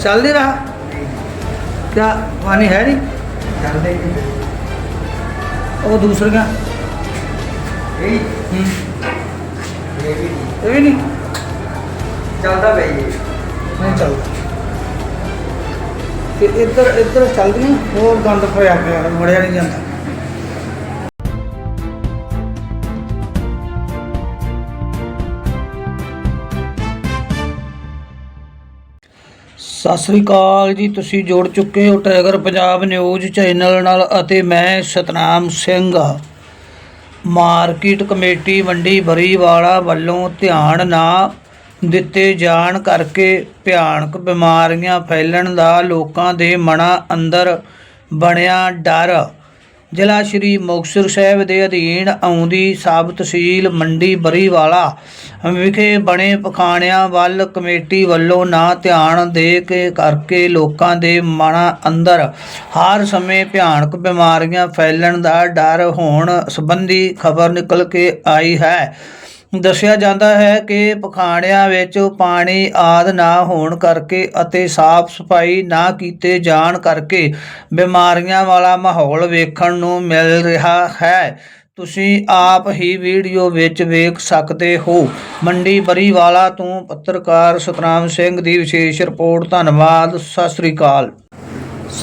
चल नहीं रहा क्या पानी है नहीं ਚੱਲਦੇ ਕਿ और दूसरे का ਇਹ हम्म, ਇਹ ਵੀ ये भी नहीं ਚੱਲਦਾ ਪਈ ਜੀ नहीं चलता ਤੇ ਇੱਧਰ ਇੱਧਰ ਚੱਲਦੀਆਂ ਹੋਰ ਗੰਦ ਪਿਆ ਪਿਆ ਮੜਿਆ ਨਹੀਂ ਜਾਂਦਾ ਸਤਿ ਸ੍ਰੀ ਅਕਾਲ ਜੀ, ਤੁਸੀਂ ਜੁੜ ਚੁੱਕੇ ਹੋ ਟਾਈਗਰ ਪੰਜਾਬ ਨਿਊਜ਼ ਚੈਨਲ ਨਾਲ ਅਤੇ ਮੈਂ ਸਤਨਾਮ ਸਿੰਘ। ਮਾਰਕੀਟ ਕਮੇਟੀ ਮੰਡੀ ਬਰੀਵਾਲਾ ਵੱਲੋਂ ਧਿਆਨ ਨਾ ਦਿੱਤੇ ਜਾਣ ਕਰਕੇ ਭਿਆਨਕ ਬਿਮਾਰੀਆਂ ਫੈਲਣ ਦਾ ਲੋਕਾਂ ਦੇ ਮਨਾਂ ਅੰਦਰ ਬਣਿਆ ਡਰ। ਜ਼ਿਲ੍ਹਾ ਸ਼੍ਰੀ ਮੁਕਤਸਰ ਸਾਹਿਬ ਦੇ ਅਧੀਨ ਆਉਂਦੀ ਸਬ ਤਹਿਸੀਲ ਮੰਡੀ ਬਰੀਵਾਲਾ ਵਿਖੇ ਬਣੇ ਪਖਾਣਿਆਂ ਵੱਲ ਕਮੇਟੀ ਵੱਲੋਂ ਨਾ ਧਿਆਨ ਦੇ ਕੇ ਕਰਕੇ ਲੋਕਾਂ ਦੇ ਮਨਾਂ ਅੰਦਰ ਹਰ ਸਮੇਂ ਭਿਆਨਕ ਬਿਮਾਰੀਆਂ ਫੈਲਣ ਦਾ ਡਰ ਹੋਣ ਸੰਬੰਧੀ ਖਬਰ ਨਿਕਲ ਕੇ ਆਈ ਹੈ। ਦੱਸਿਆ ਜਾਂਦਾ ਹੈ ਕਿ ਪਖਾਣਿਆਂ ਵਿੱਚ ਪਾਣੀ ਆਦ ਨਾ ਹੋਣ ਕਰਕੇ ਅਤੇ ਸਾਫ਼ ਸਫ਼ਾਈ ਨਾ ਕੀਤੇ ਜਾਣ ਕਰਕੇ ਬਿਮਾਰੀਆਂ ਵਾਲਾ ਮਾਹੌਲ ਵੇਖਣ ਨੂੰ ਮਿਲ ਰਿਹਾ ਹੈ। ਤੁਸੀਂ ਆਪ ਹੀ ਵੀਡੀਓ ਵਿੱਚ ਵੇਖ ਸਕਦੇ ਹੋ। ਮੰਡੀ ਬਰੀਵਾਲਾ ਤੋਂ ਪੱਤਰਕਾਰ ਸਤਨਾਮ ਸਿੰਘ ਦੀ ਵਿਸ਼ੇਸ਼ ਰਿਪੋਰਟ। ਧੰਨਵਾਦ। ਸਤਿ ਸ੍ਰੀ ਅਕਾਲ।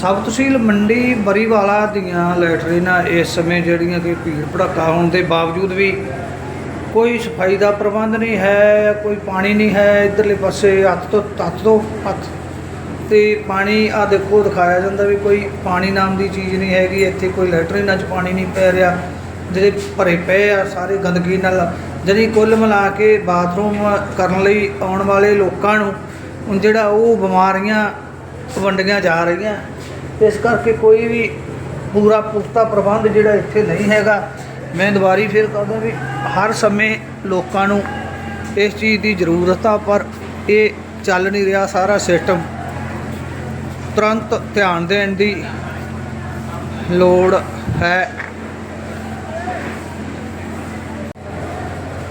ਸਬ ਤਹਿਸੀਲ ਮੰਡੀ ਬਰੀਵਾਲਾ ਦੀਆਂ ਲੈਟਰੀਨਾਂ ਇਸ ਸਮੇਂ ਜਿਹੜੀਆਂ ਕਿ ਭੀੜ ਭੜੱਕਾ ਹੋਣ ਦੇ ਬਾਵਜੂਦ ਵੀ ਕੋਈ ਸਫ਼ਾਈ ਦਾ ਪ੍ਰਬੰਧ ਨਹੀਂ ਹੈ, ਕੋਈ ਪਾਣੀ ਨਹੀਂ ਹੈ, ਇਧਰਲੇ ਪਾਸੇ ਹੱਥ ਤੋਂ ਤੱਤ ਤੋਂ ਹੱਥ। ਤੇ ਪਾਣੀ ਆ ਦੇਖੋ, ਦਿਖਾਇਆ ਜਾਂਦਾ ਵੀ ਕੋਈ ਪਾਣੀ ਨਾਮ ਦੀ ਚੀਜ਼ ਨਹੀਂ ਹੈਗੀ, ਇੱਥੇ ਕੋਈ ਲੈਟਰੀਨਾਂ 'ਚ ਪਾਣੀ ਨਹੀਂ ਪੈ ਰਿਹਾ। ਜਿਹੜੇ ਭਰੇ ਪਏ ਆ, ਸਾਰੇ ਗੰਦਗੀ ਨਾਲ। ਜਿਹੜੀ ਕੁੱਲ ਮਿਲਾ ਕੇ ਬਾਥਰੂਮ ਕਰਨ ਲਈ ਆਉਣ ਵਾਲੇ ਲੋਕਾਂ ਨੂੰ ਜਿਹੜਾ ਉਹ ਬਿਮਾਰੀਆਂ ਵੰਡੀਆਂ ਜਾ ਰਹੀਆਂ। ਇਸ ਕਰਕੇ ਕੋਈ ਵੀ ਪੂਰਾ ਪੁਖਤਾ ਪ੍ਰਬੰਧ ਜਿਹੜਾ ਇੱਥੇ ਨਹੀਂ ਹੈਗਾ। ਮੈਂ ਦੁਬਾਰੀ ਫਿਰ ਕਹਦਾ ਵੀ ਹਰ ਸਮੇਂ ਲੋਕਾਂ ਨੂੰ ਇਸ ਚੀਜ਼ ਦੀ ਜ਼ਰੂਰਤ ਆ ਪਰ ਇਹ ਚੱਲ ਨਹੀਂ ਰਿਹਾ ਸਾਰਾ ਸਿਸਟਮ ਤੁਰੰਤ ਧਿਆਨ ਦੇਣ ਦੀ ਲੋੜ ਹੈ।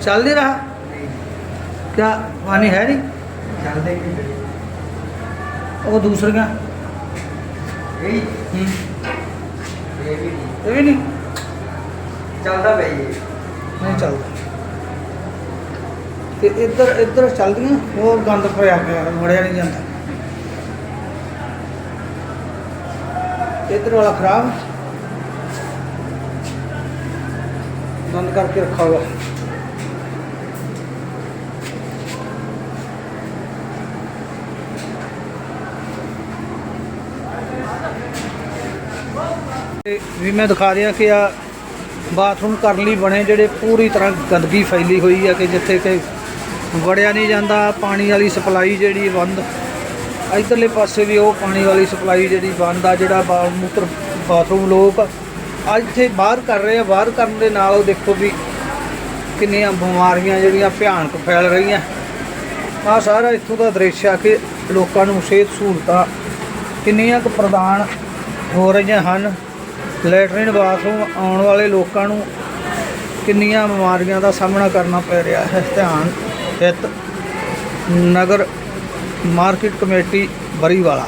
ਚੱਲ ਨਹੀਂ ਰਹਾ? ਕਿਆ ਪਾਣੀ ਹੈ ਨਹੀਂ? ਚੱਲਦੇ ਕਿ ਉਹ ਦੂਸਰੀਆਂ। ਇਹ ਵੀ ਨਹੀਂ? ਚੱਲਦਾ ਪਈ ਜੀ। ਨਹੀਂ ਚੱਲਦਾ। ਤੇ ਇੱਧਰ ਇੱਧਰ ਚੱਲਦੀਆਂ, ਹੋਰ ਗੰਦ ਪਿਆ ਪਿਆ, ਮੜਿਆ ਨਹੀਂ ਜਾਂਦਾ। ਇੱਧਰ ਵਾਲਾ ਖਰਾਬ। ਬੰਦ ਕਰਕੇ ਰੱਖਾ ਹੋਇਆ। ਵੀ ਮੈਂ ਦਿਖਾ ਦਿਆਂ ਕਿ ਆ ਬਾਥਰੂਮ ਕਰਨ ਲਈ ਬਣੇ, ਜਿਹੜੇ ਪੂਰੀ ਤਰ੍ਹਾਂ ਗੰਦਗੀ ਫੈਲੀ ਹੋਈ ਹੈ ਕਿ ਜਿੱਥੇ ਕਿ ਵੜਿਆ ਨਹੀਂ ਜਾਂਦਾ, ਪਾਣੀ ਵਾਲੀ ਸਪਲਾਈ ਜਿਹੜੀ ਬੰਦ। ਇਧਰਲੇ ਪਾਸੇ ਵੀ ਉਹ ਪਾਣੀ ਵਾਲੀ ਸਪਲਾਈ ਜਿਹੜੀ ਬੰਦ ਆ, ਜਿਹੜਾ ਮੂਤਰ ਬਾਥਰੂਮ ਲੋਕ ਅੱਜ ਇੱਥੇ ਬਾਹਰ ਕਰ ਰਹੇ ਆ, ਬਾਹਰ ਕਰਨ ਦੇ ਨਾਲ ਉਹ ਦੇਖੋ ਵੀ ਕਿੰਨੀਆਂ ਬਿਮਾਰੀਆਂ ਜਿਹੜੀਆਂ ਭਿਆਨਕ ਫੈਲ ਰਹੀਆਂ। ਆ ਸਾਰਾ ਇੱਥੋਂ ਦਾ ਦ੍ਰਿਸ਼ ਆ ਕਿ ਲੋਕਾਂ ਨੂੰ ਸਿਹਤ ਸਹੂਲਤਾਂ ਕਿੰਨੀਆਂ ਕੁ ਪ੍ਰਦਾਨ ਹੋ ਰਹੀਆਂ ਹਨ। ਲੈਟਰਿਨ ਬਾਥਰੂਮ ਆਉਣ ਵਾਲੇ ਲੋਕਾਂ ਨੂੰ ਕਿੰਨੀਆਂ ਬਿਮਾਰੀਆਂ ਦਾ ਸਾਹਮਣਾ ਕਰਨਾ ਪੈ ਰਿਹਾ ਹੈ? ਧਿਆਨ, ਹਿੱਤ, ਨਗਰ, ਮਾਰਕੀਟ ਕਮੇਟੀ, ਬਰੀਵਾਲਾ।